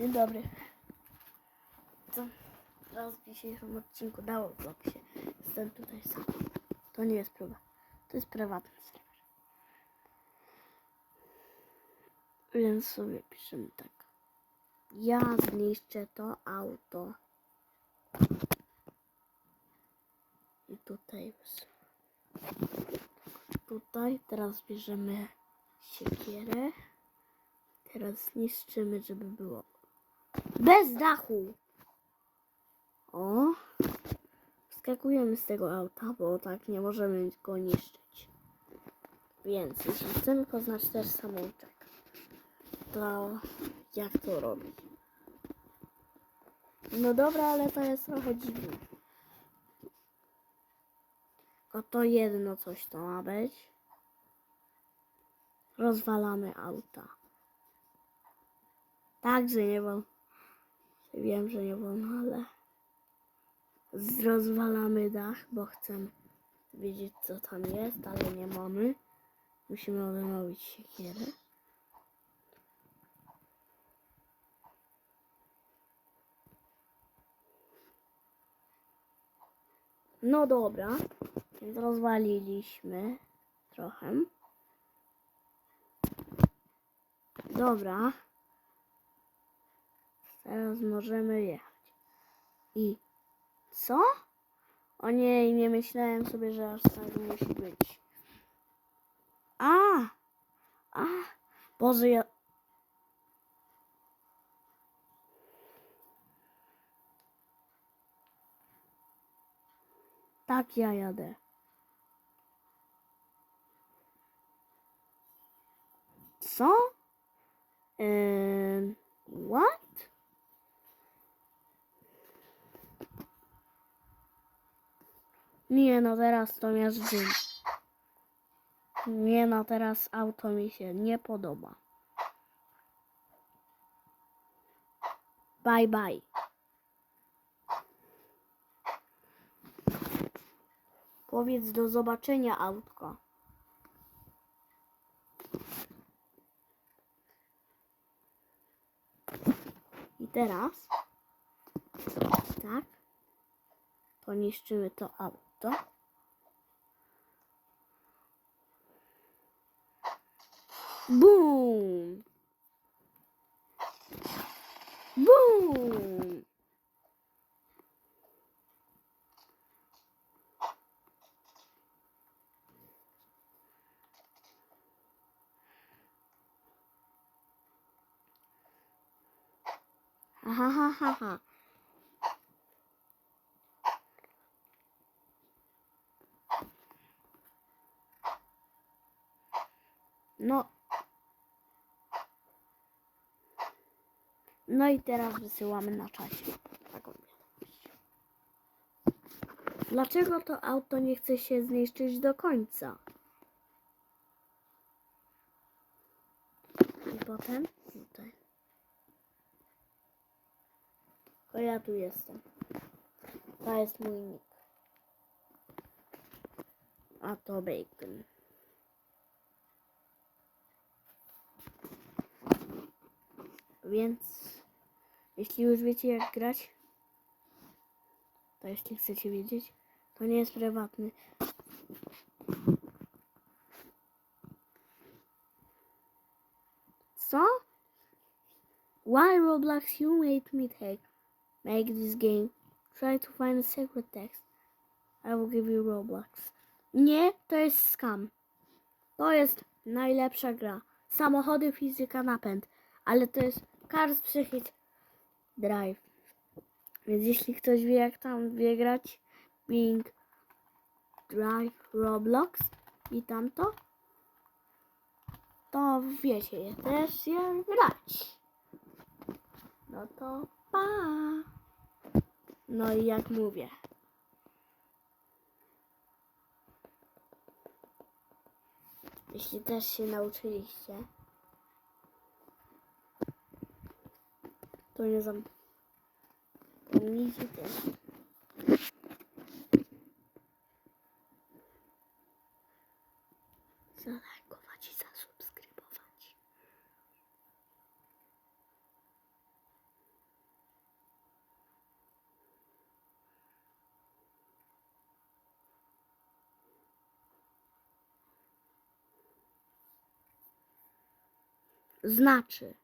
Dzień dobry. Co teraz w dzisiejszym odcinku dało w opisie. Jestem tutaj sam. To nie jest próba. To jest prywatny serwer. Więc sobie piszemy tak. Ja zniszczę to auto. I tutaj tutaj teraz bierzemy siekierę. Teraz zniszczymy, żeby było bez dachu. O! Skakujemy z tego auta, bo tak nie możemy go niszczyć. Więc jeśli chcemy poznać też samouczek, to jak to robić? No dobra, ale to jest trochę dziwne. Oto jedno coś to ma być. Rozwalamy auta. Tak, że nie wolno. Wiem, że nie wolno, ale rozwalamy dach, bo chcemy wiedzieć, co tam jest, ale nie mamy. Musimy odnowić siekierę. No dobra, więc rozwaliliśmy trochę. Dobra. Teraz możemy jechać. I co? O nie, nie myślałem sobie, że aż tak musi być. A! A! Boże, ja... Tak, ja jadę. Co? Um, what? Nie no, teraz to miażdży. Nie no, teraz auto mi się nie podoba. Bye bye. Powiedz do zobaczenia autko. I teraz tak to niszczymy to auto. Boom! Boom! Ha ha ha ha No. No i teraz wysyłamy na wiadomość. Dlaczego to auto nie chce się zniszczyć do końca? I potem tutaj. To ja tu jestem. To jest mój nick. A to bacon. Więc jeśli już wiecie jak grać, to jeśli chcecie wiedzieć, to nie jest prywatny. Co? Why Roblox you made me take make this game? Try to find a secret text. I will give you Roblox. Nie, to jest scam. To jest najlepsza gra. Samochody, fizyka, napęd. Ale to jest Cars Psychit Drive. Więc jeśli ktoś wie jak tam wie grać, Bing Drive Roblox i tamto, to wiecie je też jak grać. No to pa! No i jak mówię. Jeśli też się nauczyliście, to nie zapomnijcie też. Zalajkować i zasubskrybować. Znaczy.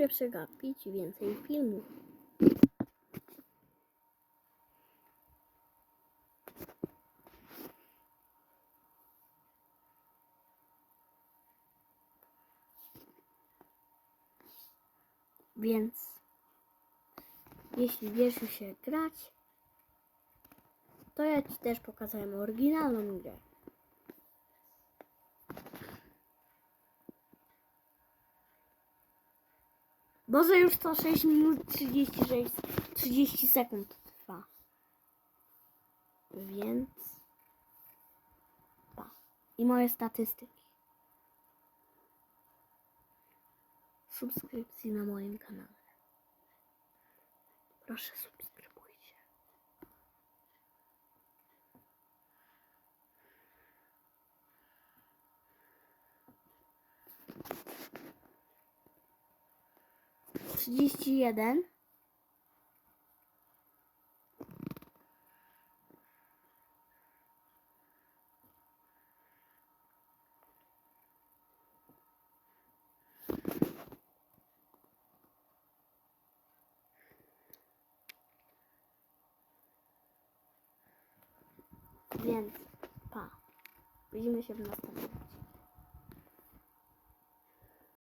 Byle przegapić więcej filmów. Więc jeśli wiesz już się grać, to ja Ci też pokazałem oryginalną grę. Boże, już to 6 minut 36, 30 sekund trwa. Więc... Pa. I moje statystyki. Subskrypcji na moim kanale. Proszę subskrybujcie. Trzydzieści jeden. Więc pa. Widzimy się w następnym.